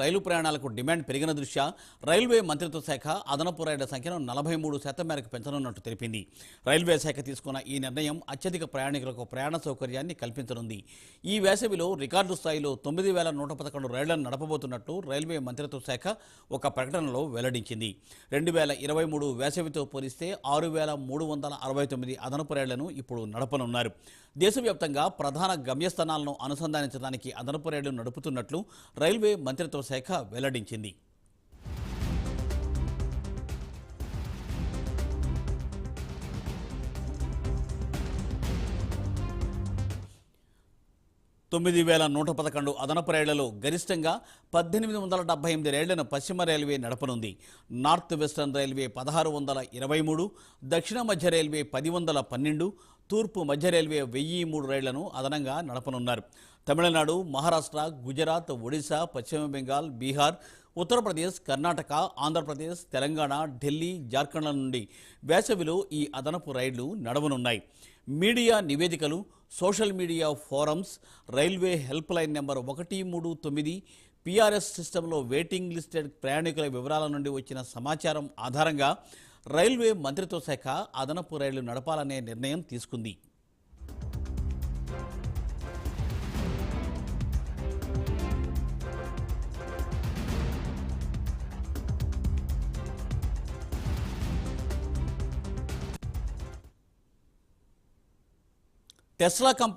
రైలు ప్రయాణాలకు డిమాండ్ పెరిగిన దృష్ట్యా రైల్వే మంత్రిత్వ శాఖ అదనపు రైళ్ళ సంఖ్యను నలభై మూడు శాతం మేరకు పెంచనున్నట్టు తెలిపింది. రైల్వే శాఖ తీసుకున్న ఈ నిర్ణయం అత్యధిక ప్రయాణికులకు ప్రయాణ సౌకర్యాన్ని కల్పించనుంది. ఈ వేసవిలో రికార్డు స్థాయిలో తొమ్మిది వేల నూట పదకొండు రైళ్ళను నడపబోతున్నట్టు రైల్వే మంత్రిత్వ శాఖ ఒక ప్రకటనలో వెల్లడించింది. రెండు వేల ఇరవై మూడు వేసవితో పోలిస్తే ఆరు వేల మూడు వందల అరవై తొమ్మిది అదనపు రైళ్ళను ఇప్పుడు నడపనున్నారు. దేశవ్యాప్తంగా ప్రధాన గమ్యస్థానాలను అనుసంధానించడానికి అదనపు రైళ్ళు నడుపుతున్నట్లు రైల్వే మంత్రిత్వ శాఖ వెల్లడించింది. తొమ్మిది వేల నూట పదకొండు అదనపు రైళ్ళలో గరిష్టంగా పద్దెనిమిది వందల డెబ్బై ఎనిమిది రైళ్ళను పశ్చిమ రైల్వే నడపనుంది. నార్త్ వెస్టర్న్ రైల్వే పదహారు వందల ఇరవై మూడు దక్షిణ మధ్య రైల్వే పది వందల పన్నెండు తూర్పు మధ్య రైల్వే వెయ్యి మూడు రైళ్ళను అదనంగా నడపనున్నారు. తమిళనాడు మహారాష్ట్ర గుజరాత్ ఒడిశా పశ్చిమ బెంగాల్ బీహార్ ఉత్తరప్రదేశ్ కర్ణాటక ఆంధ్రప్రదేశ్ తెలంగాణ ఢిల్లీ జార్ఖండ్ల నుండి వేసవిలో ఈ అదనపు రైళ్ళు నడవనున్నాయి. మీడియా నివేదికలు social media forums railway help line number ఒకటి మూడు తొమ్మిది పిఆర్ఎస్ సిస్టంలో వెయిటింగ్ లిస్టెడ్ ప్రయాణికుల వివరాల నుండి వచ్చిన సమాచారం ఆధారంగా రైల్వే మంత్రిత్వ శాఖ అదనపు రైళ్ళు నడపాలనే నిర్ణయం తీసుకుంది. Tesla company